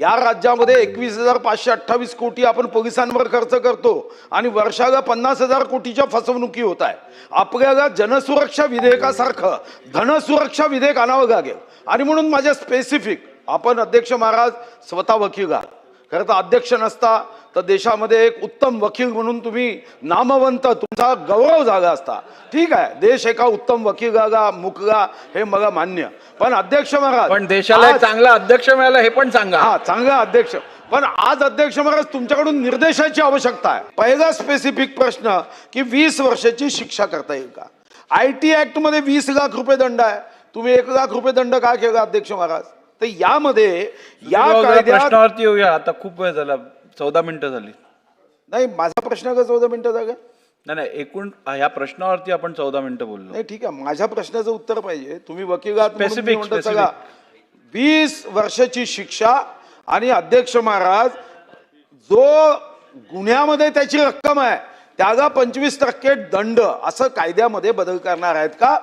या राज्यामध्ये एकवीस हजार पाचशे अठ्ठावीस कोटी आपण पोलिसांवर खर्च करतो आणि वर्षाला पन्नास हजार कोटीच्या फसवणुकी होत आहे. आपल्याला जनसुरक्षा विधेयकासारखं धनसुरक्षा विधेयक आणावं लागेल. आणि म्हणून माझ्या स्पेसिफिक आपण अध्यक्ष महाराज स्वतः वकील आहात. खरं तर अध्यक्ष नसता तर देशामध्ये एक उत्तम वकील म्हणून तुम्ही नामवंत तुमचा गौरव झाला असता. ठीक आहे देश एका उत्तम वकिलाला मुकला हे मला मान्य. पण अध्यक्ष महाराज पण देशाला एक चांगला अध्यक्ष मिळाला हे पण सांगा. हा चांगला अध्यक्ष. पण आज अध्यक्ष महाराज तुमच्याकडून निर्देशाची आवश्यकता आहे. पहिला स्पेसिफिक प्रश्न की वीस वर्षाची शिक्षा करता येईल का? आय टी ऍक्टमध्ये वीस लाख रुपये दंड आहे. तुम्ही एक लाख रुपये दंड काय केला अध्यक्ष महाराज? तर यामध्ये या कायद्यात प्रश्नावरती येऊया. आता खूप वेळ झाला. चौदा मिनिटं झाली. नाही माझा प्रश्न का चौदा मिनिटं जागा? नाही नाही एकूण ह्या प्रश्नावरती आपण चौदा मिनिटं बोललो. नाही ठीक आहे. माझ्या प्रश्नाचं उत्तर पाहिजे. तुम्ही वकील आहात म्हणून Specific, तुम्ही म्हणता specific. सगळा. वीस वर्षाची शिक्षा आणि अध्यक्ष महाराज जो गुन्ह्यामध्ये त्याची रक्कम आहे त्याला पंचवीस टक्के दंड असं कायद्यामध्ये बदल करणार आहेत का?